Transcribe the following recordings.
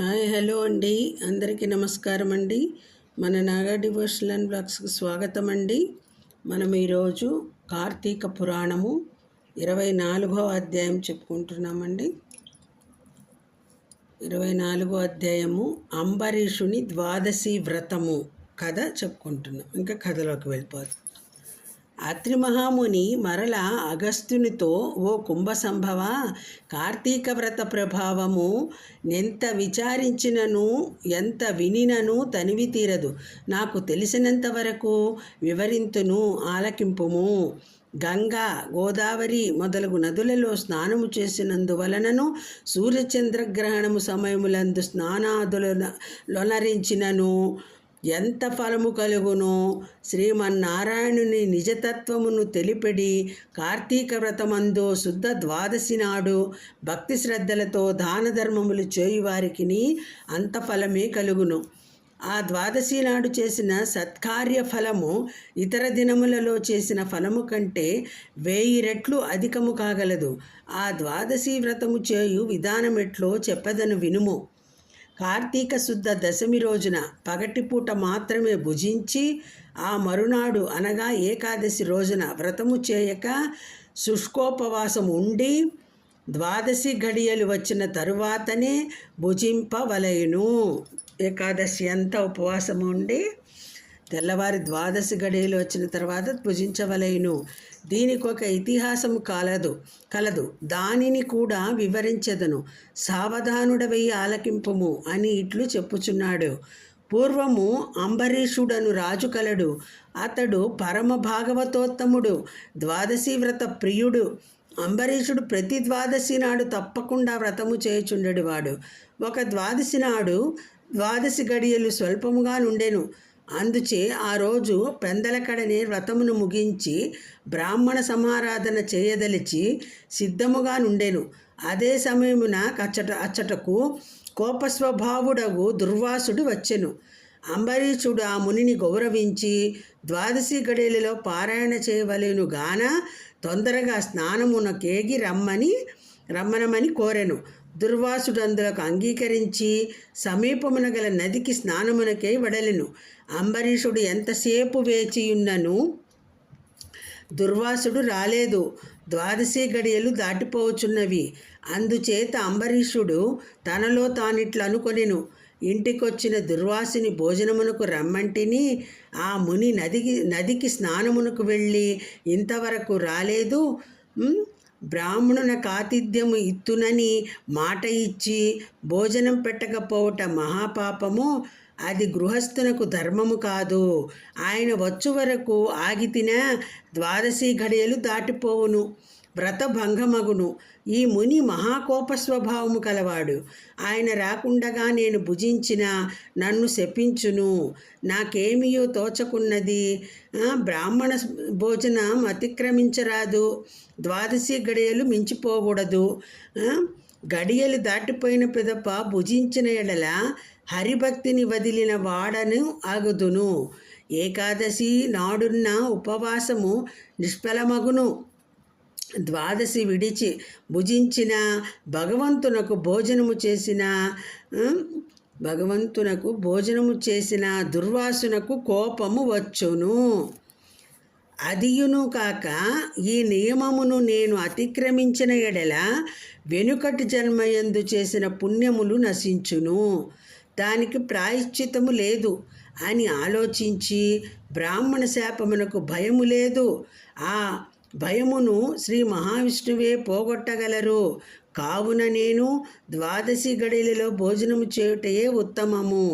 Hi hello అండి. అందరికీ నమస్కారం అండి. మన నాగా డివోషనల్ అండ్ బ్లాగ్స్కి స్వాగతం అండి. మనం ఈరోజు కార్తీక పురాణము ఇరవై నాలుగో అధ్యాయం చెప్పుకుంటున్నామండి. ఇరవై నాలుగో అధ్యాయము అంబరీషుని ద్వాదశి వ్రతము కథ చెప్పుకుంటున్నాం. ఇంకా కథలోకి వెళ్ళిపోతుంది అత్రి మహాముని మరల అగస్త్యునితో ఓ కుంభ సంభవ కార్తీక వ్రత ప్రభావము ఎంత విచారించినను ఎంత వినినను తనివి తీరదు. నాకు తెలిసినంత వరకు వివరింతును ఆలకింపుము. గంగా గోదావరి మొదలగు నదులలో స్నానము చేసినందువలనను సూర్యచంద్రగ్రహణము సమయములందు స్నానాదులను లొనరించినను. ఎంత ఫలము కలుగునో? శ్రీమన్నారాయణుని నిజతత్వమును తెలిపెడి కార్తీక వ్రతమందు శుద్ధ ద్వాదశి నాడు భక్తి శ్రద్ధలతో దాన ధర్మములు చేయువారికి అంత ఫలమే కలుగును. ఆ ద్వాదశి నాడు చేసిన సత్కార్య ఫలము ఇతర దినములలో చేసిన ఫలము కంటే వేయి రెట్లు అధికము కాగలదు. ఆ ద్వాదశి వ్రతము చేయు విధానమెట్లో చెప్పదను వినుము. కార్తీక శుద్ధ దశమి రోజున పగటిపూట మాత్రమే భుజించి ఆ మరునాడు అనగా ఏకాదశి రోజున వ్రతము చేయక శుష్కోపవాసం ఉండి ద్వాదశి గడియలు వచ్చిన తరువాతనే భుజింపవలయును ఏకాదశి అంతా ఉపవాసం ఉండి తెల్లవారి ద్వాదశి గడియలు వచ్చిన తర్వాత భుజించవలయును దీనికి ఒక ఇతిహాసం కలదు కలదు. దానిని కూడా వివరించదను. సావధానుడవై ఆలకింపుము అని ఇట్లు చెప్పుచున్నాడు. పూర్వము అంబరీషుడను రాజు కలడు. అతడు పరమ భాగవతోత్తముడు ద్వాదశి వ్రత ప్రియుడు. అంబరీషుడు ప్రతి ద్వాదశి నాడు తప్పకుండా వ్రతము చేయుచుండెడు వాడు ఒక ద్వాదశి నాడు ద్వాదశి గడియలు స్వల్పముగా నుండెను. అందుచే ఆ రోజు పెందలకడని వ్రతమును ముగించి బ్రాహ్మణ సమారాధన చేయదలిచి సిద్ధముగా నుండెను. అదే సమయమున అచ్చట అచ్చటకు కోపస్వభావుడగు దుర్వాసుడు వచ్చెను. అంబరీషుడు ఆ మునిని గౌరవించి ద్వాదశి గడియలలో పారాయణ చేయవలేను గాన తొందరగా స్నానమునకేగి రమ్మని రమ్మనమని కోరెను. దుర్వాసుడందులకు అంగీకరించి సమీపమున గల నదికి స్నానమునకై వడలెను. అంబరీషుడు ఎంతసేపు వేచియున్నను? దుర్వాసుడు రాలేదు. ద్వాదశి గడియలు దాటిపోవచ్చున్నవి అందుచేత అంబరీషుడు తనలో తానిట్లు అనుకొనెను ఇంటికొచ్చిన దుర్వాసిని భోజనమునకు రమ్మంటిని ఆ ముని నదికి నదికి స్నానమునకు వెళ్ళి ఇంతవరకు రాలేదు. బ్రాహ్మణున కాతిథ్యము ఇత్తునని మాట ఇచ్చి భోజనం పెట్టకపోవట మహాపాపము అది గృహస్థునకు ధర్మము కాదు. ఆయన వచ్చు వరకు ఆగితిన ద్వాదశి ఘడియలు దాటిపోవును. వ్రతభంగమగును. ఈ ముని మహాకోప స్వభావము కలవాడు. ఆయన రాకుండగా నేను భుజించిన నన్ను శపించును. నాకేమియో తోచకున్నది? బ్రాహ్మణ భోజనం అతిక్రమించరాదు. ద్వాదశి గడియలు మించిపోకూడదు. గడియలు దాటిపోయిన పిదప భుజించిన ఎడల హరిభక్తిని వదిలిన వాడను ఆగుదును. ఏకాదశి నాడున్న ఉపవాసము నిష్ఫలమగును. ద్వాదశి విడిచి భుజించిన భగవంతునకు భోజనము చేసిన భగవంతునకు భోజనము చేసిన దుర్వాసునకు కోపము వచ్చును. అదియును కాక ఈ నియమమును నేను అతిక్రమించిన ఎడల వెనుకటి జన్మయందు చేసిన పుణ్యములు నశించును. దానికి ప్రాయశ్చితము లేదు అని ఆలోచించి బ్రాహ్మణ శాపమునకు భయము లేదు. ఆ భయమును శ్రీ మహావిష్ణువే పోగొట్టగలరు. కావున నేను ద్వాదశి గడిలలో భోజనము చేయుటయే ఉత్తమము.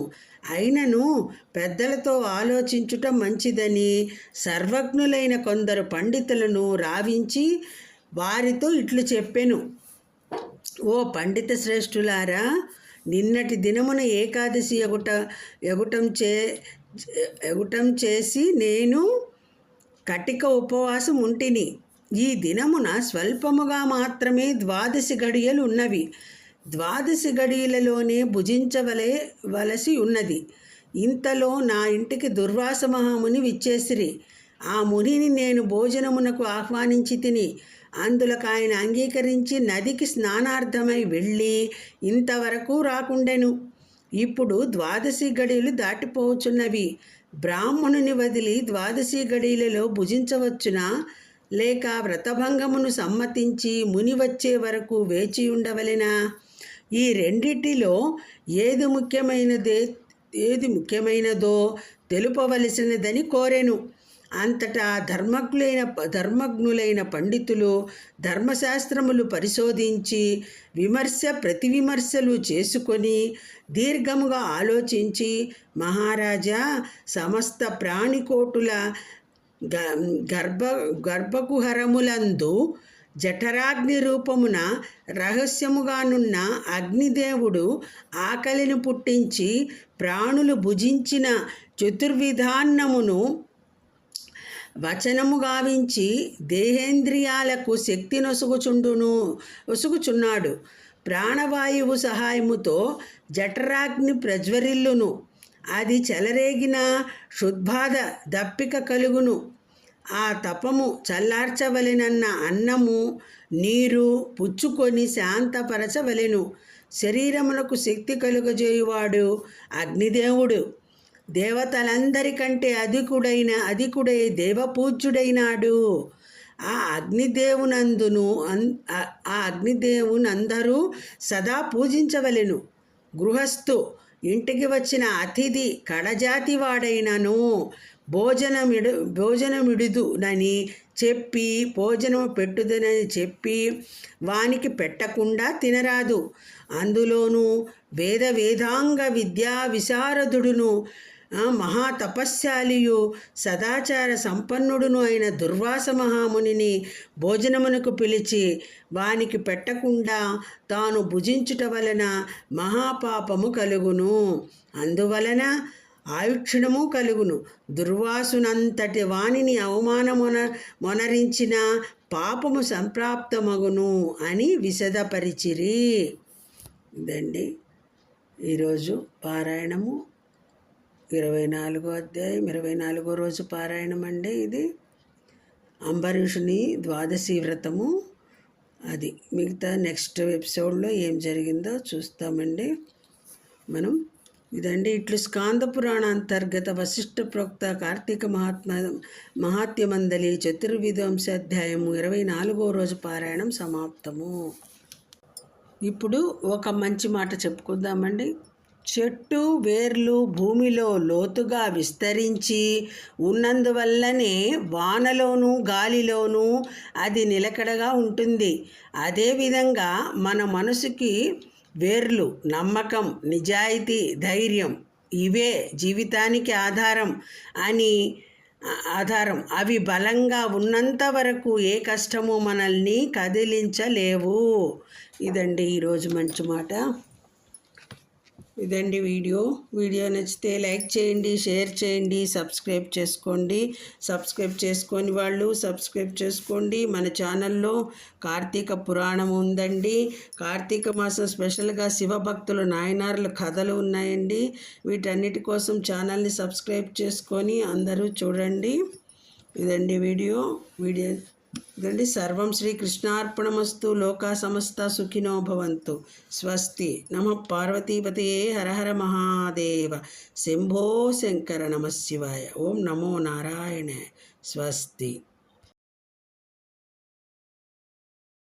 అయినను పెద్దలతో ఆలోచించుట మంచిదని సర్వజ్ఞులైన కొందరు పండితులను రావించి వారితో ఇట్లు చెప్పెను. ఓ పండిత శ్రేష్ఠులారా నిన్నటి దినమున ఏకాదశి ఎగుట ఎగుటం చే ఎగుటం చేసి నేను కటిక ఉపవాసం ఉంటిని. ఈ దినమున స్వల్పముగా మాత్రమే ద్వాదశి గడియలు ఉన్నవి ద్వాదశి గడియలలోనే భుజించవలే వలసి ఉన్నది. ఇంతలో నా ఇంటికి దుర్వాస మహాముని విచ్చేసిరి. ఆ మునిని నేను భోజనమునకు ఆహ్వానించి తిని అందులకు ఆయన అంగీకరించి నదికి స్నానార్థమై వెళ్ళి ఇంతవరకు రాకుండెను. ఇప్పుడు ద్వాదశి గడియలు దాటిపోవచ్చున్నవి. బ్రాహ్మణుని వదిలి ద్వాదశి గడియలలో భుజించవచ్చునా? లేక వ్రతభంగమును సమ్మతించి ముని వచ్చే వరకు వేచి ఉండవలెనా? ఈ రెండిటిలో ఏది ముఖ్యమైనదే ఏది ముఖ్యమైనదో తెలుపవలసినదని కోరెను. అంతటా ధర్మజ్ఞులైన ధర్మజ్ఞులైన పండితులు ధర్మశాస్త్రములు పరిశోధించి విమర్శ ప్రతి విమర్శలు చేసుకొని దీర్ఘముగా ఆలోచించి మహారాజా సమస్త ప్రాణికోటుల గర్భ గర్భకుహరములందు జఠరాగ్ని రూపమున రహస్యముగానున్న అగ్నిదేవుడు ఆకలిని పుట్టించి ప్రాణులు భుజించిన చతుర్విధాన్నమును వచనము గావించి దేహేంద్రియాలకు శక్తి నొసుగుచుండును ఒసుగుచున్నాడు. ప్రాణవాయువు సహాయముతో జఠరాగ్ని ప్రజ్వరిల్లును. అది చెలరేగిన శుద్బాధ దప్పిక కలుగును. ఆ తపము చల్లార్చవలెనన్న అన్నము నీరు పుచ్చుకొని శాంతపరచవలెను. శరీరమునకు శక్తి కలుగజేయువాడు అగ్నిదేవుడు. దేవతలందరికంటే అధికుడైన అధికుడై దేవపూజ్యుడైనాడు. ఆ అగ్నిదేవునందును ఆ అగ్నిదేవునందరూ సదా పూజించవలెను. గృహస్థు ఇంటికి వచ్చిన అతిథి కడజాతి వాడైనను భోజనమిడు భోజనమిడుదునని చెప్పి భోజనం పెట్టుదనని చెప్పి వానికి పెట్టకుండా తినరాదు. అందులోనూ వేద వేదాంగ విద్యా విశారదుడును మహాతపస్శాలియు సదాచార సంపన్నుడును అయిన దుర్వాస మహామునిని భోజనమునకు పిలిచి వానికి పెట్టకుండా తాను భుజించుట వలన మహాపాపము కలుగును. అందువలన ఆయుక్షణము కలుగును. దుర్వాసునంతటి వాణిని అవమానమున మొనరించిన పాపము సంప్రాప్తమగును అని విశదపరిచిరి. ఇదండి. ఈరోజు పారాయణము. ఇరవై నాలుగో అధ్యాయం ఇరవై నాలుగో రోజు పారాయణం అండి ఇది. అంబరీషుని ద్వాదశి వ్రతము అది. మిగతా నెక్స్ట్ ఎపిసోడ్లో ఏం జరిగిందో చూస్తామండి. మనం ఇదండి. ఇట్లు స్కాంద పురాణ అంతర్గత వశిష్ఠ ప్రోక్త కార్తీక మహాత్మ మహాత్యమందలి చతుర్విధ్వంసాధ్యాయము ఇరవై నాలుగో రోజు పారాయణం సమాప్తము. ఇప్పుడు ఒక మంచి మాట చెప్పుకుందామండి. చెట్టు వేర్లు భూమిలో లోతుగా విస్తరించి ఉన్నందువల్లనే వానలోనూ గాలిలోనూ అది నిలకడగా ఉంటుంది. అదేవిధంగా మన మనసుకి వేర్లు నమ్మకం నిజాయితీ ధైర్యం ఇవే జీవితానికి ఆధారం అని ఆధారం. అవి బలంగా ఉన్నంత వరకు ఏ కష్టము మనల్ని కదిలించలేవు. ఇదండి ఈరోజు మంచి మాట. ఇదండి వీడియో. వీడియో నచ్చితే లైక్ చేయండి షేర్ చేయండి సబ్స్క్రైబ్ చేసుకోండి. సబ్స్క్రైబ్ చేసుకొని వాళ్ళు సబ్స్క్రైబ్ చేసుకోండి. మన ఛానల్లో కార్తీక పురాణం ఉందండి. కార్తీక మాసం స్పెషల్గా శివభక్తులు నాయనార్ల కథలు ఉన్నాయండి. వీటన్నిటి కోసం ఛానల్ని సబ్స్క్రైబ్ చేసుకొని అందరూ చూడండి. ఇదండి వీడియో. వీడియో ఇదండి సర్వం శ్రీ కృష్ణార్పణమస్తు లోకా సమస్త సుఖినో భవంతు. స్వస్తి నమ పార్వతీపతే హరహర మహాదేవ. శంభో శంకర నమశివాయ ఓం నమో నారాయణ. స్వస్తి.